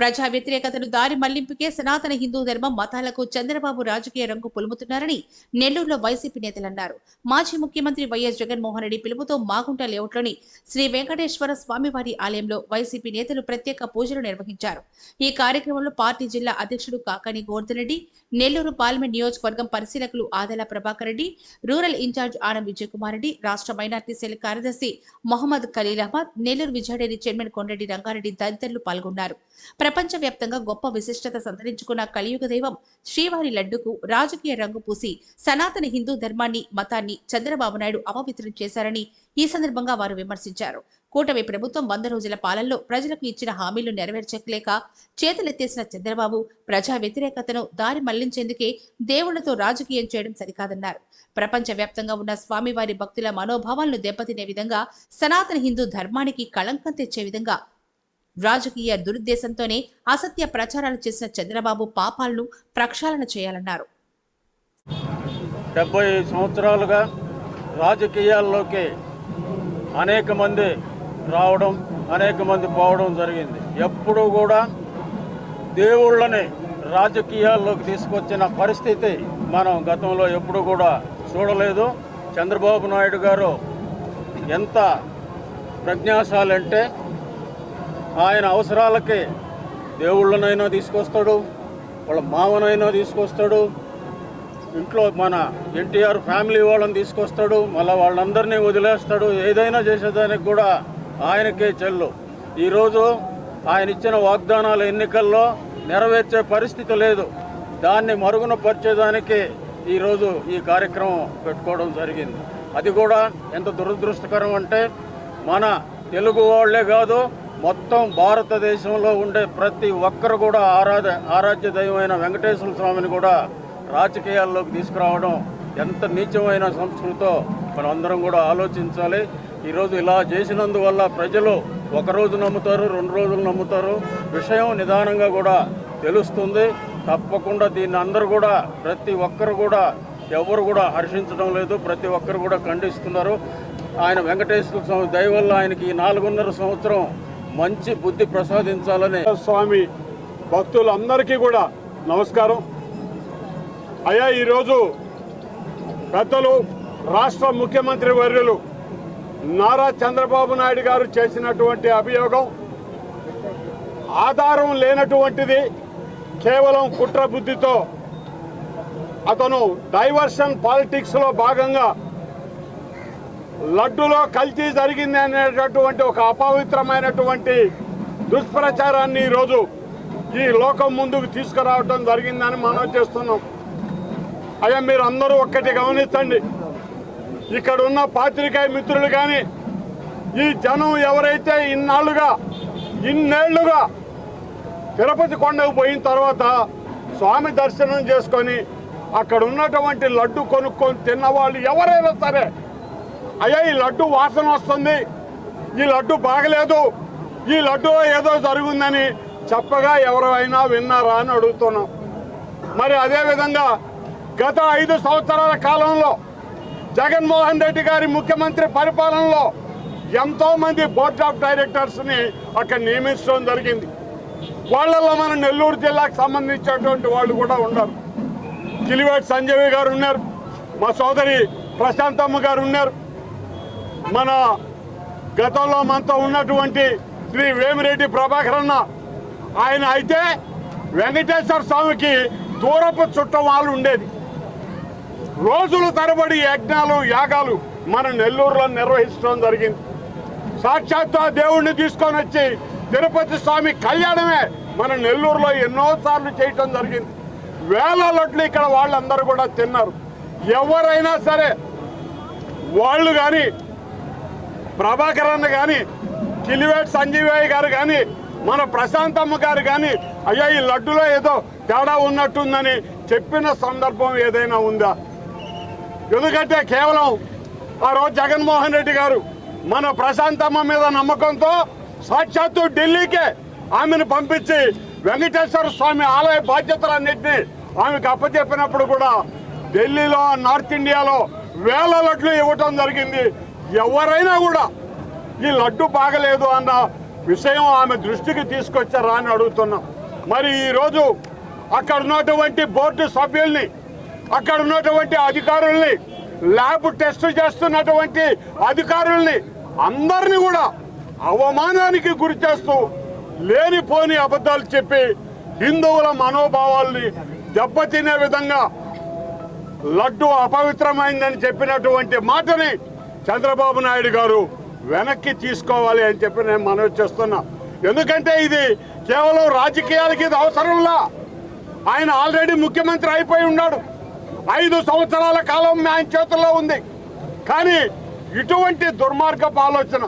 ప్రజా వ్యతిరేకతను దారి మళ్ళింపుకే సనాతన హిందూ ధర్మం మతాలకు చంద్రబాబు రాజకీయ రంగు పులుముతున్నారని నెల్లూరులో వైసీపీ నేతలు అన్నారు. మాజీ ముఖ్యమంత్రి వైఎస్ జగన్మోహన్ రెడ్డి పిలుపుతో మాగుంట లేఅవుట్లోని శ్రీ వెంకటేశ్వర స్వామివారి ఆలయంలో వైసీపీ నేతలు ప్రత్యేక పూజలు నిర్వహించారు. ఈ కార్యక్రమంలో పార్టీ జిల్లా అధ్యక్షుడు కాకాని గోవర్ధన్ రెడ్డి నెల్లూరు పార్లమెంట్ నియోజకవర్గం పరిశీలకులు ఆదెల ప్రభాకర్ రెడ్డి రూరల్ ఇన్ఛార్జ్ ఆనం విజయకుమార్ రెడ్డి రాష్ట్ర మైనార్టీ సెల్ కార్యదర్శి మొహమ్మద్ ఖలీల్ అహ్మద్ నెల్లూరు విజయడేరి చైర్మన్ కొండరెడ్డి రంగారెడ్డి తదితరులు పాల్గొన్నారు. ప్రపంచవ్యాప్తంగా గొప్ప విశిష్టత సంతరించుకున్న కలియుగ దైవం శ్రీవారి లడ్డుకు రాజకీయ రంగు పూసి సనాతన హిందూ ధర్మాన్ని మతాన్ని చంద్రబాబు నాయుడు అపవిత్రం చేశారని ఈ సందర్భంగా వారు విమర్శించారు. కూటమి ప్రభుత్వం వంద రోజుల పాలనలో ప్రజలకు ఇచ్చిన హామీలు నెరవేర్చకలేక చేతులెత్తేసిన చంద్రబాబు ప్రజా వ్యతిరేకతను దారి మళ్ళించేందుకే దేవుళ్ళతో రాజకీయం చేయడం సరికాదన్నారు. ప్రపంచవ్యాప్తంగా ఉన్న స్వామివారి భక్తుల మనోభావాలను దెబ్బతినే విధంగా సనాతన హిందూ ధర్మానికి కళంకం తెచ్చే విధంగా రాజకీయ దురుద్దేశంతోనే అసత్య ప్రచారాలు చేసిన చంద్రబాబు పాపాలను ప్రక్షాళన చేయాలన్నారు. డెబ్బై సంవత్సరాలుగా రాజకీయాల్లోకి అనేక మంది రావడం అనేక మంది పోవడం జరిగింది. ఎప్పుడూ కూడా దేవుళ్ళని రాజకీయాల్లోకి తీసుకొచ్చిన పరిస్థితి మనం గతంలో ఎప్పుడు కూడా చూడలేదు. చంద్రబాబు నాయుడు గారు ఎంత ప్రజ్ఞాశాలంటే ఆయన అవసరాలకి దేవుళ్ళనైనా తీసుకొస్తాడు వాళ్ళ మామనైనా తీసుకొస్తాడు ఇంట్లో మన ఎన్టీఆర్ ఫ్యామిలీ వాళ్ళని తీసుకొస్తాడు మళ్ళీ వాళ్ళందరినీ వదిలేస్తాడు ఏదైనా చేసేదానికి కూడా ఆయనకే చెల్లు. ఈరోజు ఆయన ఇచ్చిన వాగ్దానాల ఎన్నికల్లో నెరవేర్చే పరిస్థితి లేదు. దాన్ని మరుగున పరిచేదానికి ఈరోజు ఈ కార్యక్రమం పెట్టుకోవడం జరిగింది. అది కూడా ఎంత దురదృష్టకరం అంటే మన తెలుగు వాళ్ళే కాదు మొత్తం భారతదేశంలో ఉండే ప్రతి ఒక్కరు కూడా ఆరాధ ఆరాధ్య దైవమైన వెంకటేశ్వర స్వామిని కూడా రాజకీయాల్లోకి తీసుకురావడం ఎంత నీచమైన సంస్కృతో మనందరం కూడా ఆలోచించాలి. ఈరోజు ఇలా చేసినందువల్ల ప్రజలు ఒక రోజు నమ్ముతారు రెండు రోజులు నమ్ముతారు. విషయం నిదానంగా కూడా తెలుస్తుంది. తప్పకుండా దీన్ని అందరూ కూడా ప్రతి ఒక్కరు కూడా ఎవరు కూడా హర్షించడం లేదు. ప్రతి ఒక్కరు కూడా ఖండిస్తున్నారు. ఆయన వెంకటేశ్వర స్వామి దయవల్ల ఆయనకి ఈ నాలుగున్నర సంవత్సరం మంచి బుద్ధి ప్రసాదించాలని. స్వామి భక్తులందరికీ కూడా నమస్కారం. అయ్యా ఈరోజు పెద్దలు రాష్ట్ర ముఖ్యమంత్రి వర్యులు నారా చంద్రబాబు నాయుడు గారు చేసినటువంటి అభియోగం ఆధారం లేనటువంటిది కేవలం కుట్ర బుద్ధితో. అతను డైవర్షన్ పాలిటిక్స్లో భాగంగా లడ్డులో కల్తీ జరిగింది అనేటటువంటి ఒక అపవిత్రమైనటువంటి దుష్ప్రచారాన్ని ఈరోజు ఈ లోకం ముందుకు తీసుకురావడం జరిగిందని మనం చేస్తున్నాం. అయ్యా మీరు అందరూ ఒక్కటి గమనించండి. ఇక్కడ ఉన్న పాత్రికాయ మిత్రులు కానీ ఈ జనం ఎవరైతే ఇన్నాళ్ళుగా ఇన్నేళ్ళుగా తిరుపతి కొండకు పోయిన తర్వాత స్వామి దర్శనం చేసుకొని అక్కడ ఉన్నటువంటి లడ్డు కొనుక్కొని తిన్న వాళ్ళు ఎవరైనా సరే అయ్యా ఈ లడ్డు వాసన వస్తుంది. ఈ లడ్డు బాగలేదు. ఈ లడ్డు ఏదో జరుగుందని చెప్పగా ఎవరైనా విన్నారా అని అడుగుతున్నాం. మరి అదేవిధంగా గత ఐదు సంవత్సరాల కాలంలో జగన్మోహన్ రెడ్డి గారి ముఖ్యమంత్రి పరిపాలనలో ఎంతో మంది బోర్డ్ ఆఫ్ డైరెక్టర్స్ని అక్కడ నియమించడం జరిగింది. వాళ్ళల్లో మన నెల్లూరు జిల్లాకు సంబంధించినటువంటి వాళ్ళు కూడా ఉన్నారు. కిలివేటి సంజయ్ గారు ఉన్నారు. మా సోదరి ప్రశాంతమ్మ గారు ఉన్నారు. మన గతంలో మనతో ఉన్నటువంటి శ్రీ వేమిరెడ్డి ప్రభాకర్ అన్న ఆయన అయితే వెంకటేశ్వర స్వామికి దూరపు చుట్టం వాళ్ళు ఉండేది. రోజుల తరబడి యజ్ఞాలు యాగాలు మన నెల్లూరులో నిర్వహించడం జరిగింది. సాక్షాత్తు దేవుణ్ణి తీసుకొని వచ్చి తిరుపతి స్వామి కళ్యాణమే మన నెల్లూరులో ఎన్నోసార్లు చేయటం జరిగింది. వేల లొట్లు ఇక్కడ వాళ్ళందరూ కూడా తిన్నారు. ఎవరైనా సరే వాళ్ళు కానీ ప్రభాకర్ అన్న కానీ కిలివేట్ సంజీవయ్య గారు కానీ మన ప్రశాంతమ్మ గారు కానీ అయ్యా ఈ లడ్డులో ఏదో తేడా ఉన్నట్టుందని చెప్పిన సందర్భం ఏదైనా ఉందా? ఎందుకంటే కేవలం ఆ రోజు జగన్మోహన్ రెడ్డి గారు మన ప్రశాంతమ్మ మీద నమ్మకంతో సాక్షాత్తు ఢిల్లీకే ఆమెను పంపించి వెంకటేశ్వర స్వామి ఆలయ బాధ్యతలన్నింటినీ ఆమెకు అప్పచెప్పినప్పుడు కూడా ఢిల్లీలో నార్త్ ఇండియాలో వేల లడ్లు ఇవ్వటం జరిగింది. ఎవరైనా కూడా ఈ లడ్డు బాగలేదు అన్న విషయం ఆమె దృష్టికి తీసుకొచ్చారా అని అడుగుతున్నాం. మరి ఈరోజు అక్కడ ఉన్నటువంటి బోర్డు సభ్యుల్ని అక్కడ ఉన్నటువంటి అధికారుల్ని ల్యాబ్ టెస్ట్ చేస్తున్నటువంటి అధికారుల్ని అందరినీ కూడా అవమానానికి గురి చేస్తూ లేనిపోని అబద్ధాలు చెప్పి హిందువుల మనోభావాల్ని దెబ్బతినే విధంగా లడ్డు అపవిత్రమైందని చెప్పినటువంటి మాటని చంద్రబాబు నాయుడు గారు వెనక్కి తీసుకోవాలి అని చెప్పి నేను మనవి చేస్తున్నా. ఎందుకంటే ఇది కేవలం రాజకీయాలకి ఇది అవసరంలా. ఆయన ఆల్రెడీ ముఖ్యమంత్రి అయిపోయి ఉన్నాడు. ఐదు సంవత్సరాల కాలం ఆయన చేతుల్లో ఉంది. కానీ ఇటువంటి దుర్మార్గపు ఆలోచన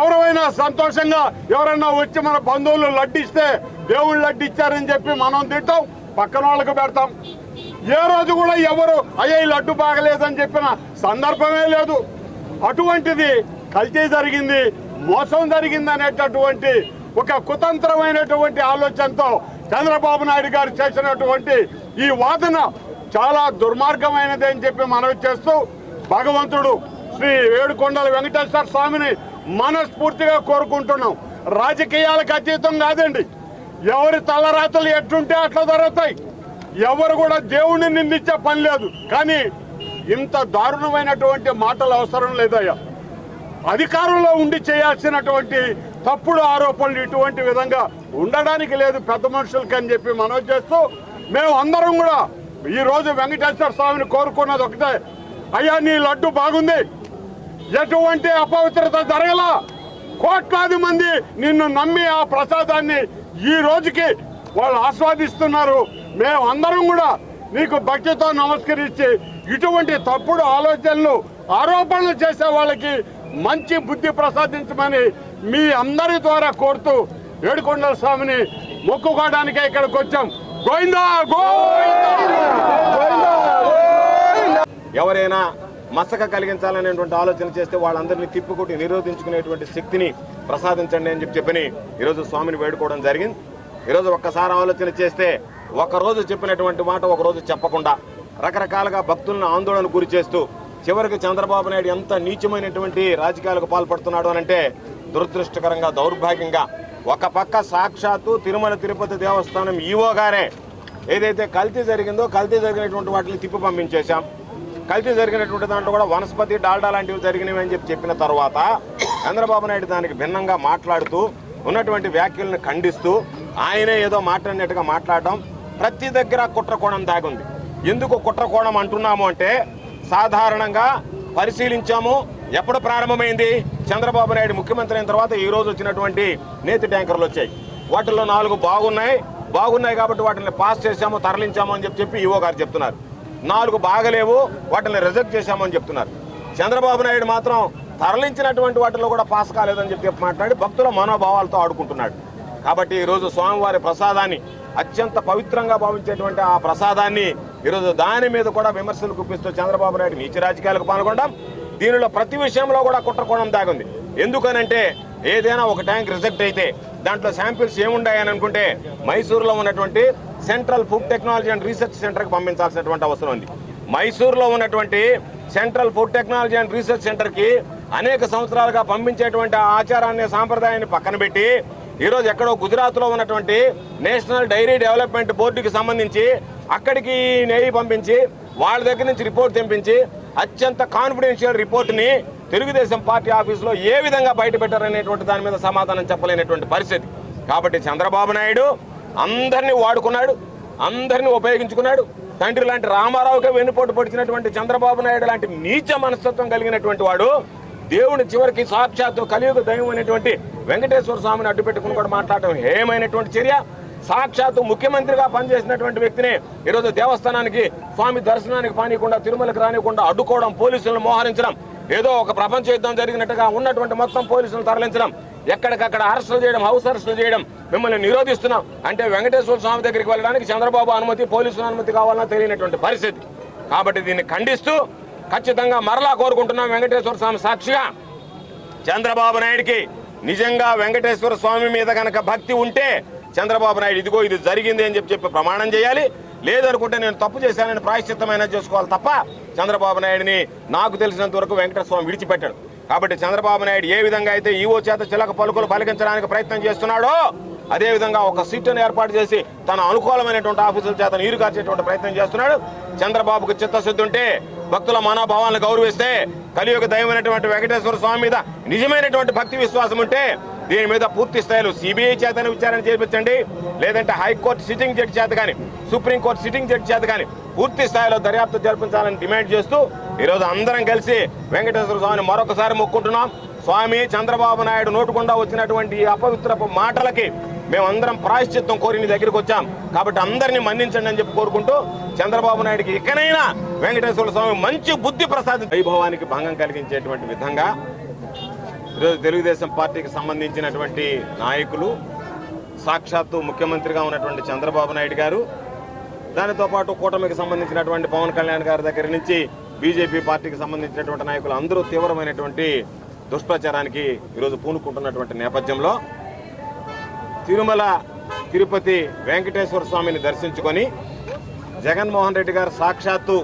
ఎవరైనా సంతోషంగా ఎవరైనా వచ్చి మన బంధువులు లడ్డిస్తే దేవుళ్ళు లడ్డిచ్చారని చెప్పి మనం తింటాం పక్కన వాళ్ళకి పెడతాం. ఏ రోజు కూడా ఎవరు అయ్యే లడ్డు బాగలేదని చెప్పిన సందర్భమే లేదు. అటువంటిది కల్తీ జరిగింది మోసం జరిగింది అనేటటువంటి ఒక కుతంత్రమైనటువంటి ఆలోచనతో చంద్రబాబు నాయుడు గారు చేసినటువంటి ఈ వాదన చాలా దుర్మార్గమైనది అని చెప్పి మనవి చేస్తూ భగవంతుడు శ్రీ ఏడుకొండల వెంకటేశ్వర స్వామిని మనస్ఫూర్తిగా కోరుకుంటున్నాం. రాజకీయాలకు అతీతం కాదండి. ఎవరి తలరాతలు ఎట్టుంటే అట్లా జరుగుతాయి. ఎవరు కూడా దేవుణ్ణి నిందించే పని లేదు. కానీ ఇంత దారుణమైనటువంటి మాటలు అవసరం లేదయ్యా. అధికారంలో ఉండి చేయాల్సినటువంటి తప్పుడు ఆరోపణలు ఇటువంటి విధంగా ఉండడానికి లేదు పెద్ద మనుషులకి అని చెప్పి మనవి చేస్తూ మేము అందరం కూడా ఈ రోజు వెంకటేశ్వర స్వామిని కోరుకున్నది ఒకటే. అయ్యా నీ లడ్డు బాగుంది. ఎటువంటి అపవిత్రత జరగలా. కోట్లాది మంది నిన్ను నమ్మి ఆ ప్రసాదాన్ని ఈ రోజుకి వాళ్ళు ఆస్వాదిస్తున్నారు. మేము అందరం కూడా నీకు భక్తితో నమస్కరించి ఇటువంటి తప్పుడు ఆలోచనలు ఆరోపణలు చేసే వాళ్ళకి మంచి బుద్ధి ప్రసాదించమని మీ అందరి ద్వారా కోరుతూ ఏడుకొండల స్వామిని మొక్కుకోవడానికే ఇక్కడికి వచ్చాం. గోవిందా ఎవరైనా మసక కలిగించాలనేటువంటి ఆలోచన చేస్తే వాళ్ళందరినీ తిప్పుకొట్టి నిరోధించుకునేటువంటి శక్తిని ప్రసాదించండి అని చెప్పి చెప్పని ఈరోజు స్వామిని వేడుకోవడం జరిగింది. ఈరోజు ఒక్కసారి ఆలోచన చేస్తే ఒక రోజు చెప్పినటువంటి మాట ఒక రోజు చెప్పకుండా రకరకాలుగా భక్తులను ఆందోళనకు గురి చేస్తూ చివరికి చంద్రబాబు నాయుడు ఎంత నీచమైనటువంటి రాజకీయాలకు పాల్పడుతున్నాడు అనంటే దురదృష్టకరంగా దౌర్భాగ్యంగా. ఒక పక్క సాక్షాత్తు తిరుమల తిరుపతి దేవస్థానం ఈవో గారే. ఏదైతే కల్తీ జరిగిందో కల్తీ జరిగినటువంటి వాటిని తిప్పి పంపించేశాం. కల్తీ జరిగినటువంటి దాంట్లో కూడా వనస్పతి డాల్డా లాంటివి జరిగినవి అని చెప్పి చెప్పిన తర్వాత చంద్రబాబు నాయుడు దానికి భిన్నంగా మాట్లాడుతూ ఉన్నటువంటి వ్యాఖ్యలను ఖండిస్తూ ఆయనే ఏదో మాట్లాడినట్టుగా మాట్లాడడం ప్రతి దగ్గర కుట్రకోణం దాగుంది. ఎందుకు కుట్రకోణం అంటున్నాము అంటే సాధారణంగా పరిశీలించాము. ఎప్పుడు ప్రారంభమైంది? చంద్రబాబు నాయుడు ముఖ్యమంత్రి అయిన తర్వాత ఈ రోజు వచ్చినటువంటి నేతి ట్యాంకర్లు వచ్చాయి. వాటిల్లో నాలుగు బాగున్నాయి. బాగున్నాయి కాబట్టి వాటిని పాస్ చేశాము తరలించాము అని చెప్పి చెప్పి ఈవో గారు చెప్తున్నారు. నాలుగు బాగలేవు వాటిని రిజెక్ట్ చేశామని చెప్తున్నారు. చంద్రబాబు నాయుడు మాత్రం తరలించినటువంటి వాటిలో కూడా పాస్ కాలేదని చెప్పి చెప్పి మాట్లాడి భక్తుల మనోభావాలతో ఆడుకుంటున్నాడు. కాబట్టి ఈరోజు స్వామివారి ప్రసాదాన్ని అత్యంత పవిత్రంగా భావించేటువంటి ఆ ప్రసాదాన్ని ఈరోజు దాని మీద కూడా విమర్శలు గుప్పిస్తూ చంద్రబాబు నాయుడు నీచి రాజకీయాలకు పాల్గొనడం దీనిలో ప్రతి విషయంలో కూడా కుట్రకోణం దాగుంది. ఎందుకనంటే ఏదైనా ఒక ట్యాంక్ రిజెక్ట్ అయితే దాంట్లో శాంపిల్స్ ఏముండాయని అనుకుంటే మైసూరులో ఉన్నటువంటి central food technology and research సెంటర్కి పంపించాల్సినటువంటి అవసరం ఉంది. మైసూరులో ఉన్నటువంటి central food technology and research సెంటర్కి అనేక సంవత్సరాలుగా పంపించేటువంటి ఆచారాన్ని సాంప్రదాయాన్ని పక్కన పెట్టి ఈరోజు ఎక్కడో గుజరాత్లో ఉన్నటువంటి నేషనల్ డైరీ డెవలప్మెంట్ బోర్డుకి సంబంధించి అక్కడికి నెయ్యి పంపించి వాళ్ళ దగ్గర నుంచి రిపోర్ట్ తెంపించి అత్యంత కాన్ఫిడెన్షియల్ రిపోర్ట్ని తెలుగుదేశం పార్టీ ఆఫీసులో ఏ విధంగా బయటపెట్టారనేటువంటి దాని మీద సమాధానం చెప్పలేనటువంటి పరిస్థితి. కాబట్టి చంద్రబాబు నాయుడు అందరినీ వాడుకున్నాడు అందరినీ ఉపయోగించుకున్నాడు. తండ్రి లాంటి రామారావుకే వెన్నుపోటు పొడిచినటువంటి చంద్రబాబు నాయుడు లాంటి నీచ మనస్తత్వం కలిగినటువంటి వాడు దేవుని చివరికి సాక్షాత్తు కలియుగ దైవం అనేటువంటి వెంకటేశ్వర స్వామిని అడ్డు పెట్టుకుని కూడా మాట్లాడటం హేయమైనటువంటి చర్య. సాక్షాత్తు ముఖ్యమంత్రిగా పనిచేసినటువంటి వ్యక్తిని ఈరోజు దేవస్థానానికి స్వామి దర్శనానికి పానీయకుండా తిరుమలకి రానికుండా అడ్డుకోవడం పోలీసులను మోహరించడం ఏదో ఒక ప్రపంచ యుద్ధం జరిగినట్టుగా ఉన్నటువంటి మొత్తం పోలీసులను తరలించడం ఎక్కడికక్కడ అరెస్టులు చేయడం హౌస్ అరెస్టులు చేయడం మిమ్మల్ని నిరోధిస్తున్నాం. అంటే వెంకటేశ్వర స్వామి దగ్గరికి వెళ్ళడానికి చంద్రబాబు అనుమతి పోలీసుల అనుమతి కావాలన్నా తెలియనటువంటి పరిస్థితి. కాబట్టి దీన్ని ఖండిస్తూ ఖచ్చితంగా మరలా కోరుకుంటున్నాం వెంకటేశ్వర స్వామి సాక్షిగా. చంద్రబాబు నాయుడికి నిజంగా వెంకటేశ్వర స్వామి మీద కనుక భక్తి ఉంటే చంద్రబాబు నాయుడు ఇదిగో ఇది జరిగింది అని చెప్పి చెప్పి ప్రమాణం చేయాలి. లేదనుకుంటే నేను తప్పు చేశానని ప్రాయశ్చిత్తమైన చేసుకోవాలి తప్ప చంద్రబాబు నాయుడిని నాకు తెలిసినంత వరకు వెంకటస్వామి విడిచిపెట్టాడు. కాబట్టి చంద్రబాబు నాయుడు ఏ విధంగా అయితే ఈవో చేత చిలక పలుకులు పలికించడానికి ప్రయత్నం చేస్తున్నాడో అదే విధంగా ఒక సీట్ను ఏర్పాటు చేసి తన అనుకూలమైనటువంటి ఆఫీసుల చేత నీరు కార్చేటువంటి ప్రయత్నం చేస్తున్నాడు. చంద్రబాబుకు చిత్తశుద్ధి ఉంటే భక్తుల మనోభావాలను గౌరవిస్తే కలియుగ దైవమైనటువంటి వెంకటేశ్వర స్వామి మీద నిజమైనటువంటి భక్తి విశ్వాసం ఉంటే దీని మీద పూర్తి స్థాయిలో సిబిఐ చేతనే విచారణ చేయించండి లేదంటే హైకోర్టు సిట్టింగ్ జడ్జి చేత కానీ సుప్రీంకోర్టు సిట్టింగ్ జడ్జి చేత కానీ పూర్తి స్థాయిలో దర్యాప్తు జరిపించాలని డిమాండ్ చేస్తూ ఈరోజు అందరం కలిసి వెంకటేశ్వర స్వామిని మరొకసారి మొక్కుంటున్నాం. స్వామి చంద్రబాబు నాయుడు నోటుకుండా వచ్చినటువంటి అపవిత్ర అపవిత్రపు మాటలకి మేమందరం ప్రాయశ్చిత్తం కోరి నీ దగ్గరికి వచ్చాం. కాబట్టి అందరినీ మన్నించండి అని చెప్పి కోరుకుంటూ చంద్రబాబు నాయుడికి ఇకనైనా వెంకటేశ్వర స్వామి మంచి బుద్ధి ప్రసాద్. వైభవానికి భంగం కలిగించేటువంటి విధంగా ఈరోజు తెలుగుదేశం పార్టీకి సంబంధించినటువంటి నాయకులు సాక్షాత్తు ముఖ్యమంత్రిగా ఉన్నటువంటి చంద్రబాబు నాయుడు గారు దానితో పాటు కూటమికి సంబంధించినటువంటి పవన్ కళ్యాణ్ గారి దగ్గర నుంచి బీజేపీ పార్టీకి సంబంధించినటువంటి నాయకులు అందరూ తీవ్రమైనటువంటి దుష్ప్రచారానికి ఈరోజు పూనుకుంటున్నటువంటి నేపథ్యంలో తిరుమల తిరుపతి వెంకటేశ్వర స్వామిని దర్శించుకొని జగన్మోహన్ రెడ్డి గారు సాక్షాత్తు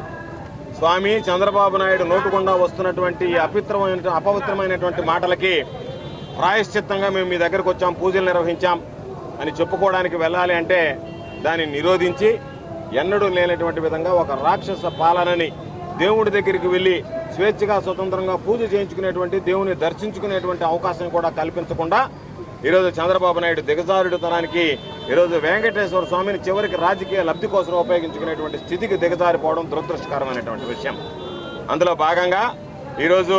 స్వామి చంద్రబాబు నాయుడు నోటుకుండా వస్తున్నటువంటి ఈ అపిత్రమైన అపవిత్రమైనటువంటి మాటలకి ప్రాయశ్చిత్తంగా మేము మీ దగ్గరకు వచ్చాం పూజలు నిర్వహించాం అని చెప్పుకోవడానికి వెళ్ళాలి అంటే దాన్ని నిరోధించి ఎన్నడూ లేనటువంటి విధంగా ఒక రాక్షస పాలనని దేవుడి దగ్గరికి వెళ్ళి స్వేచ్ఛగా స్వతంత్రంగా పూజ చేయించుకునేటువంటి దేవుని దర్శించుకునేటువంటి అవకాశం కూడా కల్పించకుండా ఈరోజు చంద్రబాబు నాయుడు దిగజారుడుతనానికి ఈరోజు వెంకటేశ్వర స్వామిని చివరికి రాజకీయ లబ్ధి కోసం ఉపయోగించుకునేటువంటి స్థితికి దిగజారిపోవడం దురదృష్టకరమైనటువంటి విషయం. అందులో భాగంగా ఈరోజు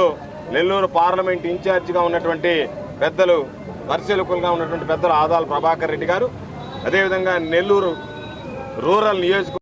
నెల్లూరు పార్లమెంట్ ఇన్ఛార్జిగా ఉన్నటువంటి పెద్దలు పరిశీలకులుగా ఉన్నటువంటి పెద్దలు ఆదాల ప్రభాకర్ రెడ్డి గారు అదేవిధంగా నెల్లూరు రూరల్ నియోజక